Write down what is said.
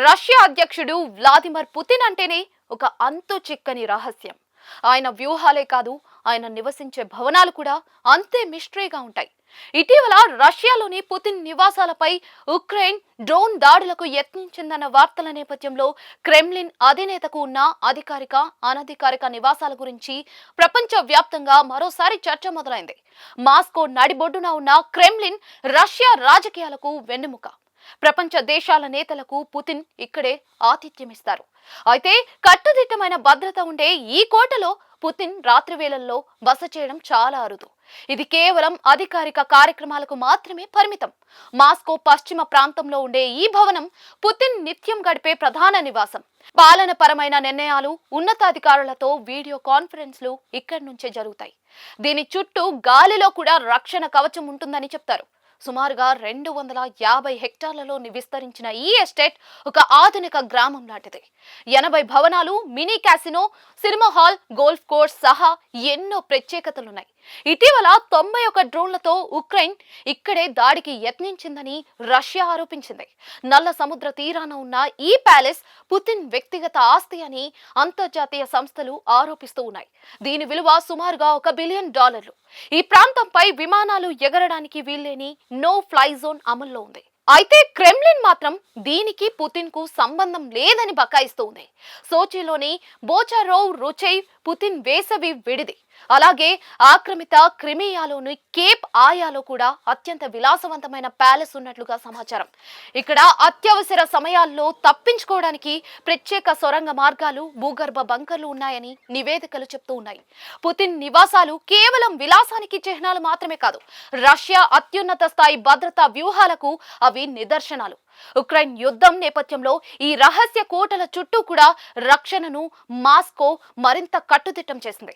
Russia అధ్యక్షుడు Vladimir Putin అంటేనే ఒక అంతు చిక్కని రహస్యం. ఆయన వ్యూహాలే కాదు ఆయన నివసించే భవనాలు కూడా అంతే మిస్టరీగా ఉంటాయి. ఇటీవల రష్యాలోని పుతిన్ నివాసాలపై ఉక్రెయిన్ డ్రోన్ దాడులకు యత్నించిందన్న వార్తల నేపథ్యంలో క్రెమ్లిన్ అధినేతకు ఉన్న అధికారిక అనధికారిక నివాసాల గురించి ప్రపంచ వ్యాప్తంగా మరోసారి చర్చ మొదలైంది. మాస్కో నడిబొడ్డున ఉన్న క్రెమ్లిన్ రష్యా రాజకీయాలకు వెన్నెముక. ప్రపంచ దేశాల నేతలకు పుతిన్ ఇక్కడే ఆతిథ్యమిస్తారు. అయితే కట్టుదిట్టమైన భద్రత ఉండే ఈ కోటలో పుతిన్ రాత్రి వేళల్లో బస చేయడం చాలా అరుదు. ఇది కేవలం అధికారిక కార్యక్రమాలకు మాత్రమే పరిమితం. మాస్కో పశ్చిమ ప్రాంతంలో ఉండే ఈ భవనం పుతిన్ నిత్యం గడిపే ప్రధాన నివాసం. పాలనపరమైన నిర్ణయాలు ఉన్నతాధికారులతో వీడియో కాన్ఫరెన్స్లు ఇక్కడి నుంచే జరుగుతాయి. దీని చుట్టూ గాలిలో కూడా రక్షణ కవచం ఉంటుందని చెప్తారు. సుమారుగా రెండు వందల యాభై హెక్టార్లలో విస్తరించిన ఈ ఎస్టేట్ ఒక ఆధునిక గ్రామం లాంటిది. ఎనభై భవనాలు mini casino cinema hall golf course సహా ఎన్నో ప్రత్యేకతలున్నాయి. ఇటీవల తొంభై ఒక డ్రోన్లతో ఉక్రెయిన్ ఇక్కడే దాడికి యత్నించిందని రష్యా ఆరోపించింది. నల్ల సముద్ర తీరాన ఉన్న ఈ ప్యాలెస్ పుతిన్ వ్యక్తిగత ఆస్తి అని అంతర్జాతీయ సంస్థలు ఆరోపిస్తూ ఉన్నాయి. దీని విలువ సుమారుగా ఒక బిలియన్ డాలర్లు. ఈ ప్రాంతంపై విమానాలు ఎగరడానికి వీల్లేని నో ఫ్లై జోన్ అమల్లో ఉంది. అయితే క్రెమ్లిన్ మాత్రం దీనికి పుతిన్కు సంబంధం లేదని బకాయిస్తూ ఉంది సోచిలోని బోచారోవ్ రుచై పుతిన్ వేసవి విడిది. అలాగే ఆక్రమిత క్రిమియాలోని కేప్ ఆయాలో కూడా అత్యంత విలాసవంతమైన ప్యాలెస్ ఉన్నట్లుగా సమాచారం. ఇక్కడ అత్యవసర సమయాల్లో తప్పించుకోవడానికి ప్రత్యేక సొరంగ మార్గాలు భూగర్భ బంకర్లు ఉన్నాయని నివేదికలు చెప్తూ ఉన్నాయి. పుతిన్ నివాసాలు కేవలం విలాసానికి చిహ్నాలు మాత్రమే కాదు రష్యా అత్యున్నత స్థాయి భద్రతా వ్యూహాలకు అవి నిదర్శనాలు. ఉక్రెయిన్ యుద్ధం నేపథ్యంలో ఈ రహస్య కోటల చుట్టూ కూడా రక్షణను మాస్కో మరింత కట్టుదిట్టం చేసింది.